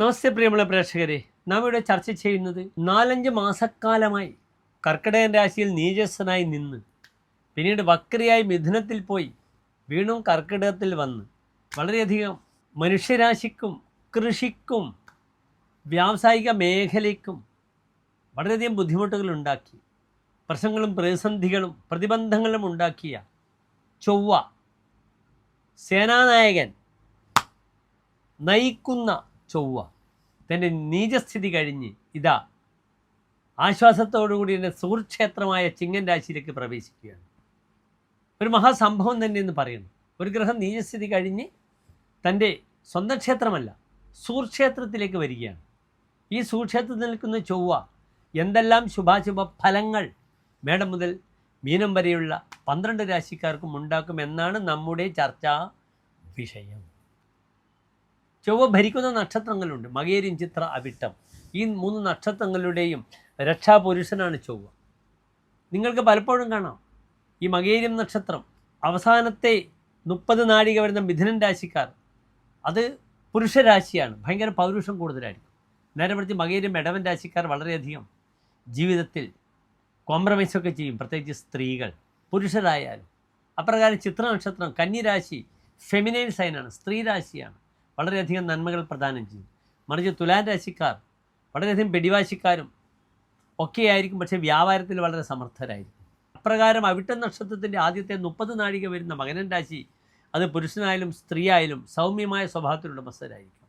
നമസ്തേ പ്രിയമുള്ള പ്രേക്ഷകരെ. നാം ഇവിടെ ചർച്ച ചെയ്യുന്നത് നാലഞ്ച് മാസക്കാലമായി കർക്കിടകൻ രാശിയിൽ നീചസ്സനായി നിന്ന് പിന്നീട് വക്രിയായി മിഥുനത്തിൽ പോയി വീണ്ടും കർക്കിടകത്തിൽ വന്ന്. വളരെയധികം മനുഷ്യരാശിക്കും കൃഷിക്കും വ്യാവസായിക മേഖലയ്ക്കും വളരെയധികം ബുദ്ധിമുട്ടുകൾ ഉണ്ടാക്കി. പ്രശ്നങ്ങളും പ്രതിസന്ധികളും പ്രതിബന്ധങ്ങളും ഉണ്ടാക്കിയ ചൊവ്വ സേനാനായകൻ നയിക്കുന്ന ചൊവ്വ. തന്റെ നീചസ്ഥിതി കഴിഞ്ഞ് ഇതാ. ആശ്വാസത്തോടുകൂടി എന്റെ സുഹൃക്ഷേത്രമായ ചിങ്ങൻ രാശിയിലേക്ക് പ്രവേശിക്കുകയാണ്. ഒരു മഹാസംഭവം തന്നെ എന്ന് പറയുന്നു. ഒരു ഗ്രഹം നീചസ്ഥിതി കഴിഞ്ഞ് തന്റെ സ്വന്തം ക്ഷേത്രമല്ല സുഹൃക്ഷേത്രത്തിലേക്ക് വരികയാണ്. ഈ സുഹൃക്ഷേത്രത്തിൽ നിൽക്കുന്ന ചൊവ്വ എന്തെല്ലാം ശുഭാശുഭ ഫലങ്ങൾ മേടം മുതൽ മീനം വരെയുള്ള പന്ത്രണ്ട് രാശിക്കാർക്കും ഉണ്ടാക്കുമെന്നാണ് നമ്മുടെ ചർച്ചാ വിഷയം. ചൊവ്വ ഭരിക്കുന്ന നക്ഷത്രങ്ങളുണ്ട്. മകേരിൻ ചിത്ര അവിട്ടം. ഈ മൂന്ന് നക്ഷത്രങ്ങളുടെയും രക്ഷാപുരുഷനാണ് ചൊവ്വ. നിങ്ങൾക്ക് പലപ്പോഴും കാണാം. ഈ മകേരിയം നക്ഷത്രം അവസാനത്തെ മുപ്പത് നാഴിക വരുന്ന മിഥുനൻ രാശിക്കാർ. അത് പുരുഷരാശിയാണ്. ഭയങ്കര പൗരുഷം കൂടുതലായിരിക്കും. നേരെ മറിച്ച് മകേരിയം ഇടവൻ രാശിക്കാർ വളരെയധികം ജീവിതത്തിൽ കോംപ്രമൈസൊക്കെ ചെയ്യും. പ്രത്യേകിച്ച് സ്ത്രീകൾ പുരുഷരായാലും. അപ്രകാരം ചിത്ര നക്ഷത്രം കന്നിരാശി ഫെമിനൈൻ സൈനാണ് സ്ത്രീ രാശിയാണ്. വളരെയധികം നന്മകൾ പ്രദാനം ചെയ്യും. മറിച്ച് തുലാൻ രാശിക്കാർ വളരെയധികം പിടിവാശിക്കാരും ഒക്കെയായിരിക്കും പക്ഷേ വ്യാപാരത്തിൽ വളരെ സമർത്ഥരായിരിക്കും. അപ്രകാരം അവിട്ട നക്ഷത്രത്തിന്റെ ആദ്യത്തെ മുപ്പത് നാഴിക വരുന്ന മകനൻ രാശി അത് പുരുഷനായാലും സ്ത്രീയായാലും സൗമ്യമായ സ്വഭാവത്തിലുള്ള ഉടമസ്ഥരായിരിക്കും.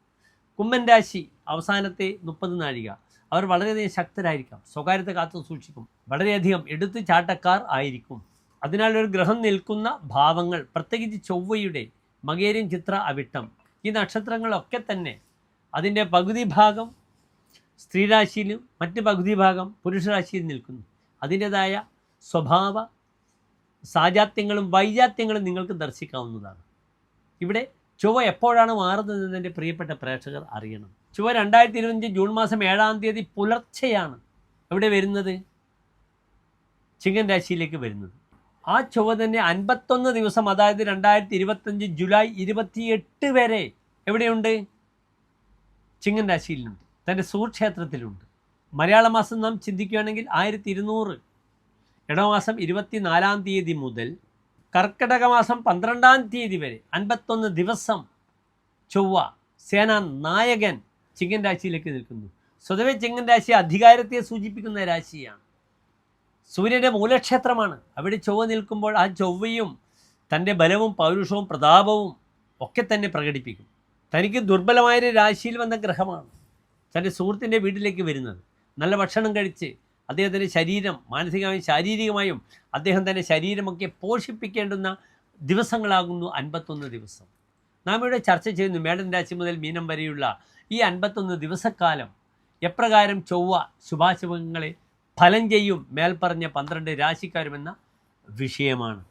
കുമ്മൻ രാശി അവസാനത്തെ മുപ്പത് നാഴിക അവർ വളരെയധികം ശക്തരായിരിക്കാം. സ്വകാര്യത കാത്തു സൂക്ഷിക്കും. വളരെയധികം എടുത്തു ചാട്ടക്കാർ ആയിരിക്കും. അതിനാൽ ഒരു ഗ്രഹം നിൽക്കുന്ന ഭാവങ്ങൾ പ്രത്യേകിച്ച് ചൊവ്വയുടെ മകേരിയൻ ചിത്ര അവിട്ടം ഈ നക്ഷത്രങ്ങളൊക്കെ തന്നെ അതിന്റെ പകുതി ഭാഗം സ്ത്രീരാശിയിലും മറ്റ് പകുതി ഭാഗം പുരുഷരാശിയിൽ നിൽക്കുന്നു. അതിന്റെതായ സ്വഭാവ സാജാത്യങ്ങളും വൈജാത്യങ്ങളും നിങ്ങൾക്ക് ദർശിക്കാവുന്നതാണ്. ഇവിടെ ചൊവ്വ എപ്പോഴാണ് മാറുന്നതെന്ന് എന്റെ പ്രിയപ്പെട്ട പ്രേക്ഷകർ അറിയണം. ചൊവ്വ രണ്ടായിരത്തി ഇരുപത്തഞ്ച് ജൂൺ മാസം ഏഴാം തീയതി പുലർച്ചെയാണ് എവിടെ വരുന്നത്? ചിങ്ങൻ രാശിയിലേക്ക് വരുന്നത്. ആ ചൊവ്വ തന്നെ അൻപത്തൊന്ന് ദിവസം അതായത് രണ്ടായിരത്തി ഇരുപത്തഞ്ച് ജൂലൈ ഇരുപത്തിയെട്ട് വരെ എവിടെയുണ്ട്? ചിങ്ങൻ രാശിയിലുണ്ട്. തന്റെ സൂക്ഷേത്രത്തിലുണ്ട് മലയാള മാസം നാം ചിന്തിക്കുകയാണെങ്കിൽ ആയിരത്തി ഇരുന്നൂറ് ഇടമാസം ഇരുപത്തിനാലാം തീയതി മുതൽ കർക്കിടക മാസം പന്ത്രണ്ടാം തീയതി വരെ അൻപത്തൊന്ന് ദിവസം ചൊവ്വ സേനാ നായകൻ ചിങ്ങൻ രാശിയിലേക്ക് നിൽക്കുന്നു. സ്വതവേ ചിങ്ങൻ രാശി അധികാരത്തെ സൂചിപ്പിക്കുന്ന രാശിയാണ്. സൂര്യന്റെ മൂലക്ഷേത്രമാണ്. അവിടെ ചൊവ്വ നിൽക്കുമ്പോൾ ആ ചൊവ്വയും തന്റെ ബലവും പൗരുഷവും പ്രതാപവും ഒക്കെ തന്നെ പ്രകടിപ്പിക്കും. തനിക്ക് ദുർബലമായൊരു രാശിയിൽ വന്ന ഗ്രഹമാണ് തന്റെ സുഹൃത്തിന്റെ വീട്ടിലേക്ക് വരുന്നത്. നല്ല ഭക്ഷണം കഴിച്ച് അദ്ദേഹത്തിന്റെ ശരീരം മാനസികമായും ശാരീരികമായും അദ്ദേഹം തന്റെ ശരീരമൊക്കെ പോഷിപ്പിക്കേണ്ടുന്ന ദിവസങ്ങളാകുന്നു അൻപത്തൊന്ന് ദിവസം. നാം ഇവിടെ ചർച്ച ചെയ്യുന്നു മേടൻ രാശി മുതൽ മീനം വരെയുള്ള ഈ അൻപത്തൊന്ന് ദിവസക്കാലം എപ്രകാരം ചൊവ്വ ശുഭാശുഭങ്ങളെ ഫലം ചെയ്യും മേൽപ്പറഞ്ഞ പന്ത്രണ്ട് രാശിക്കാരുമെന്ന വിഷയമാണ്.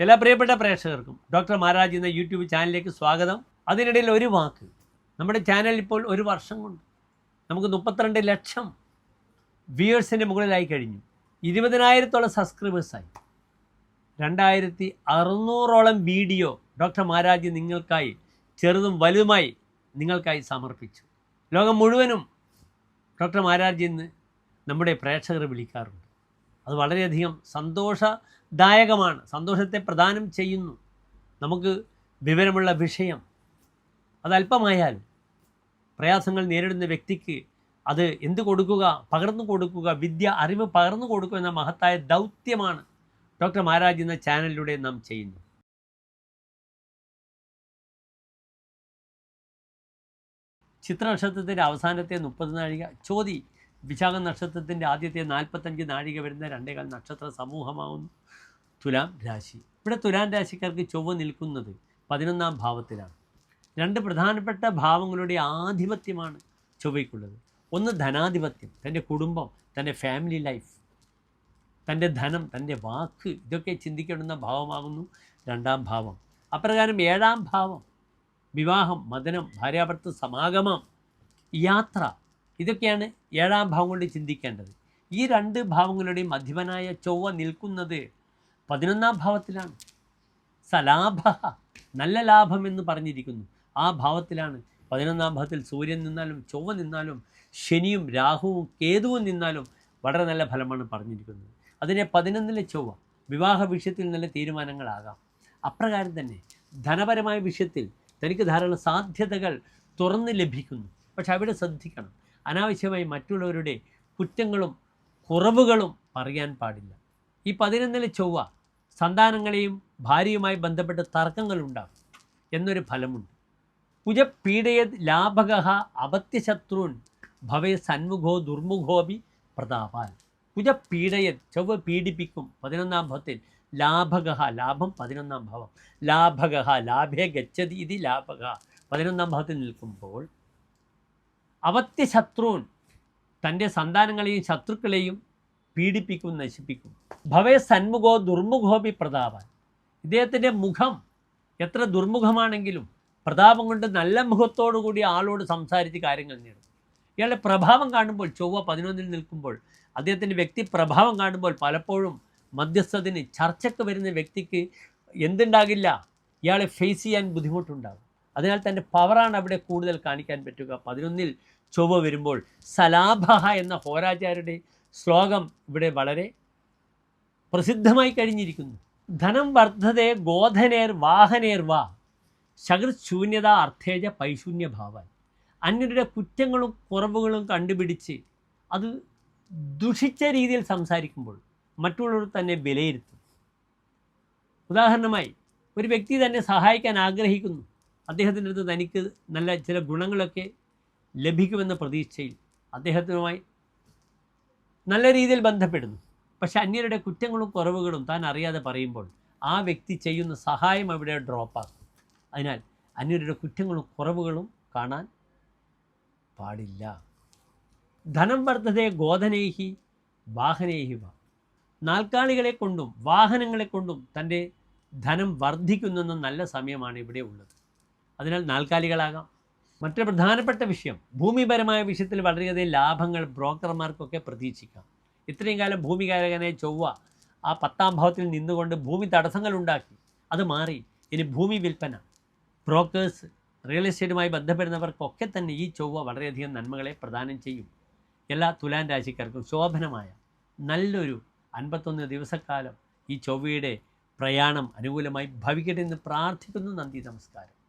എല്ലാ പ്രിയപ്പെട്ട പ്രേക്ഷകർക്കും ഡോക്ടർ മഹാരാജ് എന്ന യൂട്യൂബ് ചാനലിലേക്ക് സ്വാഗതം. അതിനിടയിൽ ഒരു വാക്ക്. നമ്മുടെ ചാനൽ ഇപ്പോൾ ഒരു വർഷം കൊണ്ട് നമുക്ക് മുപ്പത്തിരണ്ട് ലക്ഷം വ്യൂവേഴ്സിന്റെ മുകളിലായി കഴിഞ്ഞു. ഇരുപതിനായിരത്തോളം സബ്സ്ക്രൈബേഴ്സായി രണ്ടായിരത്തി അറുന്നൂറോളം വീഡിയോ ഡോക്ടർ മഹാരാജ് നിങ്ങൾക്കായി ചെറുതും വലുതുമായി നിങ്ങൾക്കായി സമർപ്പിച്ചു. ലോകം മുഴുവനും ഡോക്ടർ മഹാരാജ് എന്ന് നമ്മുടെ പ്രേക്ഷകർ വിളിക്കാറുണ്ട്. അത് വളരെയധികം സന്തോഷദായകമാണ്. സന്തോഷത്തെ പ്രദാനം ചെയ്യുന്നു. നമുക്ക് വിവരമുള്ള വിഷയം അതല്പമായാൽ പ്രയാസങ്ങൾ നേരിടുന്ന വ്യക്തിക്ക് അത് എന്ത് കൊടുക്കുക പകർന്നു കൊടുക്കുക വിദ്യ അറിവ് പകർന്നു കൊടുക്കുക എന്ന മഹത്തായ ദൗത്യമാണ് ഡോക്ടർ മഹാരാജ് എന്ന ചാനലിലൂടെ നാം ചെയ്യുന്നത്. ചിത്ര അവസാനത്തെ വിശാഖ നക്ഷത്രത്തിന്റെ ആദ്യത്തെ നാൽപ്പത്തഞ്ച് നാഴിക വരുന്ന രണ്ടേകാൽ നക്ഷത്ര സമൂഹമാവുന്നു. തുലാം രാശി. ഇവിടെ തുലാം രാശിക്കാർക്ക് ചൊവ്വ നിൽക്കുന്നത് പതിനൊന്നാം ഭാവത്തിലാണ്. രണ്ട് പ്രധാനപ്പെട്ട ഭാവങ്ങളുടെ ആധിപത്യമാണ് ചൊവ്വയ്ക്കുള്ളത്. ഒന്ന് ധനാധിപത്യം തന്റെ കുടുംബം തന്റെ ഫാമിലി ലൈഫ് തന്റെ ധനം തന്റെ വാക്ക് ഇതൊക്കെ ചിന്തിക്കേണ്ടുന്ന ഭാവമാകുന്നു രണ്ടാം ഭാവം. അപ്രകാരം ഏഴാം ഭാവം വിവാഹം മദനം ഭാര്യാഭർത്തൃ സമാഗമം യാത്ര ഇതൊക്കെയാണ് ഏഴാം ഭാവം കൊണ്ട് ചിന്തിക്കേണ്ടത്. ഈ രണ്ട് ഭാവങ്ങളുടെയും മധ്യമനായ ചൊവ്വ നിൽക്കുന്നത് പതിനൊന്നാം ഭാവത്തിലാണ്. സലാഭ നല്ല ലാഭം എന്ന് പറഞ്ഞിരിക്കുന്നു. ആ ഭാവത്തിലാണ് പതിനൊന്നാം ഭാവത്തിൽ സൂര്യൻ നിന്നാലും ചൊവ്വ നിന്നാലും ശനിയും രാഹുവും കേതുവും നിന്നാലും വളരെ നല്ല ഫലമാണ് പറഞ്ഞിരിക്കുന്നത്. അതിനെ പതിനൊന്നിലെ ചൊവ്വ വിവാഹ വിഷയത്തിൽ നല്ല തീരുമാനങ്ങളാകാം. അപ്രകാരം തന്നെ ധനപരമായ വിഷയത്തിൽ തനിക്ക് ധാരാളം സാധ്യതകൾ തുറന്ന് ലഭിക്കുന്നു. പക്ഷെ അവിടെ ശ്രദ്ധിക്കണം. അനാവശ്യമായി മറ്റുള്ളവരുടെ കുറ്റങ്ങളും കുറവുകളും പറയാൻ പാടില്ല. ഈ പതിനൊന്നിലെ ചൊവ്വ സന്താനങ്ങളെയും ഭാര്യയുമായി ബന്ധപ്പെട്ട് തർക്കങ്ങളുണ്ടാകും എന്നൊരു ഫലമുണ്ട്. കുജപീഡയ ലാഭക അപത്യശത്രുൻ ഭവേ സന്മുഖോ ദുർമുഖോപി പ്രതാപാൽ. കുജപീഡയ ചൊവ്വ പീഡിപ്പിക്കും പതിനൊന്നാം ഭവത്തിൽ ലാഭക ലാഭം പതിനൊന്നാം ഭാവം. ലാഭക ലാഭേ ഗച്ഛതി ഇതി ലാഭക പതിനൊന്നാം ഭാവത്തിൽ നിൽക്കുമ്പോൾ അവത്യശത്രുൻ തന്റെ സന്താനങ്ങളെയും ശത്രുക്കളെയും പീഡിപ്പിക്കും നശിപ്പിക്കും. ഭവേ സന്മുഖോ ദുർമുഖോപി പ്രതാപൻ. ഇദ്ദേഹത്തിന്റെ മുഖം എത്ര ദുർമുഖമാണെങ്കിലും പ്രതാപം കൊണ്ട് നല്ല മുഖത്തോടു കൂടി ആളോട് സംസാരിച്ച് കാര്യങ്ങൾ നേടും. ഇയാളുടെ പ്രഭാവം കാണുമ്പോൾ ചൊവ്വ പതിനൊന്നിൽ നിൽക്കുമ്പോൾ അദ്ദേഹത്തിന്റെ വ്യക്തി പ്രഭാവം കാണുമ്പോൾ പലപ്പോഴും മധ്യസ്ഥത്തിന് ചർച്ചയ്ക്ക് വരുന്ന വ്യക്തിക്ക് എന്തുണ്ടാകില്ല? ഇയാളെ ഫേസ് ചെയ്യാൻ ബുദ്ധിമുട്ടുണ്ടാകും. അതിനാൽ തന്റെ പവറാണ് അവിടെ കൂടുതൽ കാണിക്കാൻ പറ്റുക. പതിനൊന്നിൽ ചൊവ്വ വരുമ്പോൾ സലാഭ എന്ന ഹോരാചാരുടെ ശ്ലോകം ഇവിടെ വളരെ പ്രസിദ്ധമായി കഴിഞ്ഞിരിക്കുന്നു. ധനം വർദ്ധതേ ഗോധനേർ വാഹനേർ വാ ശകൃശൂന്യത അർത്ഥേജ പൈശൂന്യഭാവാൻ അന്യരുടെ കുറ്റങ്ങളും കുറവുകളും കണ്ടുപിടിച്ച് അത് ദുഷിച്ച രീതിയിൽ സംസാരിക്കുമ്പോൾ മറ്റുള്ളവർ തന്നെ വിലയിരുത്തും. ഉദാഹരണമായി ഒരു വ്യക്തി തന്നെ സഹായിക്കാൻ ആഗ്രഹിക്കുന്നു. അദ്ദേഹത്തിന്റെ അടുത്ത് തനിക്ക് നല്ല ചില ഗുണങ്ങളൊക്കെ ലഭിക്കുമെന്ന പ്രതീക്ഷയിൽ അദ്ദേഹത്തിനുമായി നല്ല രീതിയിൽ ബന്ധപ്പെടുന്നു. പക്ഷെ അന്യരുടെ കുറ്റങ്ങളും കുറവുകളും താൻ അറിയാതെ പറയുമ്പോൾ ആ വ്യക്തി ചെയ്യുന്ന സഹായം അവിടെ ഡ്രോപ്പാക്കും അതിനാൽ അന്യരുടെ കുറ്റങ്ങളും കുറവുകളും കാണാൻ പാടില്ല. ധനം വർദ്ധതേ ഗോധനേഹി വാഹനേഹി വ. നാൽക്കാലികളെ കൊണ്ടും വാഹനങ്ങളെ കൊണ്ടും തന്റെ ധനം വർദ്ധിക്കുന്നെന്ന നല്ല സമയമാണ് ഇവിടെ ഉള്ളത്. അതിനാൽ നാൽക്കാലികളാകാം. മറ്റൊരു പ്രധാനപ്പെട്ട വിഷയം ഭൂമിപരമായ വിഷയത്തിൽ വളരെയധികം ലാഭങ്ങൾ ബ്രോക്കർമാർക്കൊക്കെ പ്രതീക്ഷിക്കാം. ഇത്രയും കാലം ഭൂമികാരകനെ ചൊവ്വ ആ പത്താം ഭാവത്തിൽ നിന്നുകൊണ്ട് ഭൂമി തടസ്സങ്ങൾ ഉണ്ടാക്കി. അത് മാറി. ഇനി ഭൂമി വിൽപ്പന. ബ്രോക്കേഴ്സ് റിയൽ എസ്റ്റേറ്റുമായി ബന്ധപ്പെടുന്നവർക്കൊക്കെ തന്നെ ഈ ചൊവ്വ വളരെയധികം നന്മകളെ പ്രദാനം ചെയ്യും. എല്ലാ തുലാൻ രാശിക്കാർക്കും ശോഭനമായ നല്ലൊരു അൻപത്തൊന്ന് ദിവസക്കാലം ഈ ചൊവ്വയുടെ പ്രയാണം അനുകൂലമായി ഭവിക്കട്ടെ എന്ന് പ്രാർത്ഥിക്കുന്നു. നന്ദി നമസ്കാരം.